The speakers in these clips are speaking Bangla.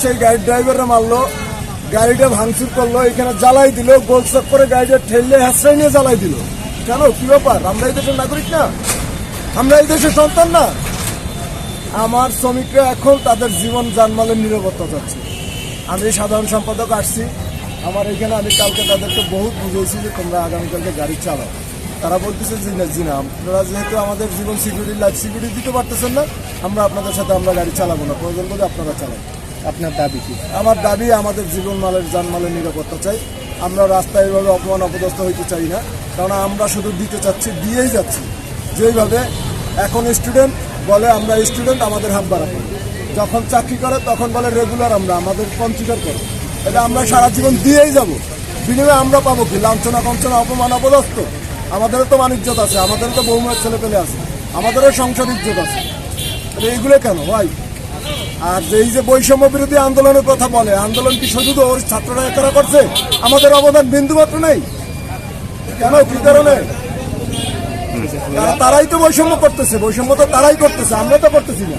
সেই গাড়ির ড্রাইভাররা মারলো, গাড়িটা ভাঙচুর করল, এখানে জ্বালাই দিল গোলচক করে গাড়িটা ঠেললে হ্যাসরাই নিয়ে জ্বালাই দিল। কেন? কি ব্যাপার? আমরা এই দেশের নাগরিক না? আমরা এই দেশের সন্তান না? আমার শ্রমিকরা এখন তাদের জীবন জানমালের নিরাপত্তা চাচ্ছে। আমি সাধারণ সম্পাদক আসছি। আমার এখানে আমি কালকে তাদেরকে বহুত বুঝেছি যে তোমরা আগামীকালকে গাড়ি চালাও। তারা বলতেছে জি না জি না আপনারা যেহেতু আমাদের জীবন সিকিউরিটি লাইফ সিকিউরিটি দিতে পারতেছেন না আমরা আপনাদের সাথে আমরা গাড়ি চালাবো না। প্রয়োজন বলে আপনারা চালান। আপনার দাবি কি? আমার দাবি আমাদের জীবন মালের জানমালের নিরাপত্তা চাই। আমরা রাস্তায় এভাবে অপমান অপদস্থ হইতে চাই না। কারণ আমরা শুধু দিতে চাচ্ছি দিয়েই যাচ্ছি। যেইভাবে এখন স্টুডেন্ট বলে আমরা স্টুডেন্ট আমাদের হাত বাড়াবো। যখন চাকরি করে তখন বলে রেগুলার আমরা আমাদের কনসিডার করে। এটা আমরা সারা জীবন দিয়েই যাব। বিনিময়ে আমরা পাবো কি? লাঞ্ছনা কঞ্চনা অপমান অপদস্থ। আমাদেরও তো বাণিজ্যত আছে, আমাদেরও তো বহুমের ছেলে পেলে আছে, আমাদেরও সংসার ইজ্জত আছে। এইগুলো কেন ভাই? আর এই যে বৈষম্য বিরোধী আন্দোলনের কথা বলে, আন্দোলন কি শুধু ওর ছাত্ররা একারা করছে? আমাদের অবদান বিন্দু মাত্র নেই। কেন? কি কারণে? তারাই তো বৈষম্য করতেছে, বৈষম্য তো তারাই করতেছে, আমরা তো করতেছি না।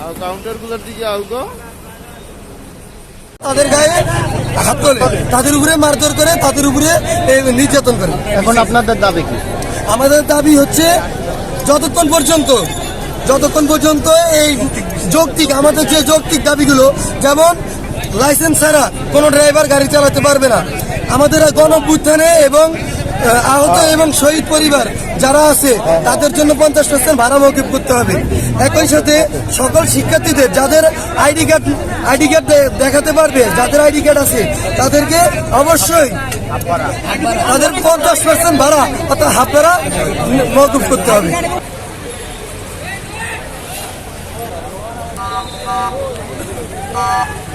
আর কাউন্টারগুলোর দিকে আউগো তাদের গায়ে হাত তোলে তাদের উপরে মারধর করে তাদের উপরে এই নির্যাতন করে। এখন আপনাদের দাবি কি? আমাদের দাবি হচ্ছে যতক্ষণ পর্যন্ত যতক্ষণ পর্যন্ত এই যৌক্তিক আমাদের যে যৌক্তিক দাবিগুলো যেমন লাইসেন্স ছাড়া কোনো ড্রাইভার গাড়ি চালাতে পারবে না আমাদের গণভ্যুত্থানে এবং আহত এবং শহীদ পরিবার যারা আছে, তাদের জন্য পঞ্চাশ পার্সেন্ট ভাড়া মৌকুব করতে হবে। একই সাথে সকল শিক্ষার্থীদের যাদের আইডি কার্ড আইডি কার্ড দেখাতে পারবে, যাদের আইডি কার্ড আছে, তাদেরকে অবশ্যই তাদের পঞ্চাশ পার্সেন্ট ভাড়া অর্থাৎ হাফ মৌকুব করতে হবে। Thank